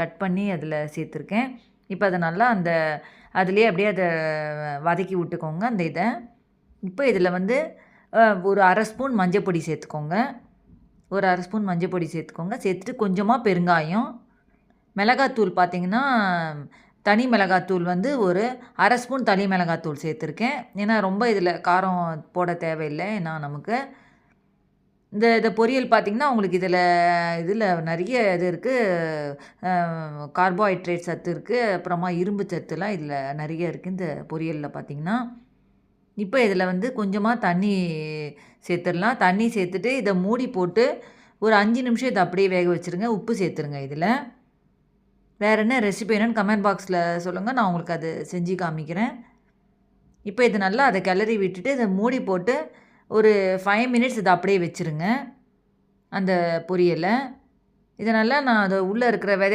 Cut பண்ணி அதில் சேர்த்துருக்கேன். இப்போ அதை நல்லா அந்த அதுலேயே அப்படியே அதை வதக்கி விட்டுக்கோங்க அந்த இதை. இப்போ இதில் வந்து ஒரு அரை ஸ்பூன் மஞ்சள் பொடி சேர்த்துக்கோங்க. ஒரு அரை ஸ்பூன் மஞ்சள் பொடி சேர்த்துக்கோங்க. சேர்த்துட்டு கொஞ்சமாக பெருங்காயம். மிளகாத்தூள் பார்த்திங்கன்னா தனி மிளகாத்தூள் வந்து ஒரு அரை ஸ்பூன் தனி மிளகாத்தூள் சேர்த்துருக்கேன். ஏன்னா ரொம்ப இதில் காரம் போட தேவையில்லை. ஏன்னா நமக்கு இந்த இந்த பொரியல் பார்த்திங்கன்னா உங்களுக்கு இதில் இதில் நிறைய இது இருக்குது கார்போஹைட்ரேட் சத்து இருக்குது அப்புறமா இரும்பு சத்துலாம் இதில் நிறைய இருக்குது இந்த பொரியலில் பார்த்திங்கன்னா இப்போ இதில் வந்து கொஞ்சமாக தண்ணி சேர்த்துடலாம் தண்ணி சேர்த்துட்டு இதை மூடி போட்டு ஒரு அஞ்சு நிமிஷம் இதை அப்படியே வேக வச்சுருங்க. உப்பு சேர்த்துருங்க இதில். வேறு என்ன ரெசிபி என்னன்னு கமெண்ட் பாக்ஸில் சொல்லுங்கள் நான் உங்களுக்கு அது செஞ்சு காமிக்கிறேன். இப்போ இது நல்லா அதை கிளறி விட்டுட்டு இதை மூடி போட்டு ஒரு ஃபைவ் மினிட்ஸ் இதை அப்படியே வச்சுருங்க. அந்த பொரியலை. இதை நல்லா நான் அதை உள்ளே இருக்கிற விதை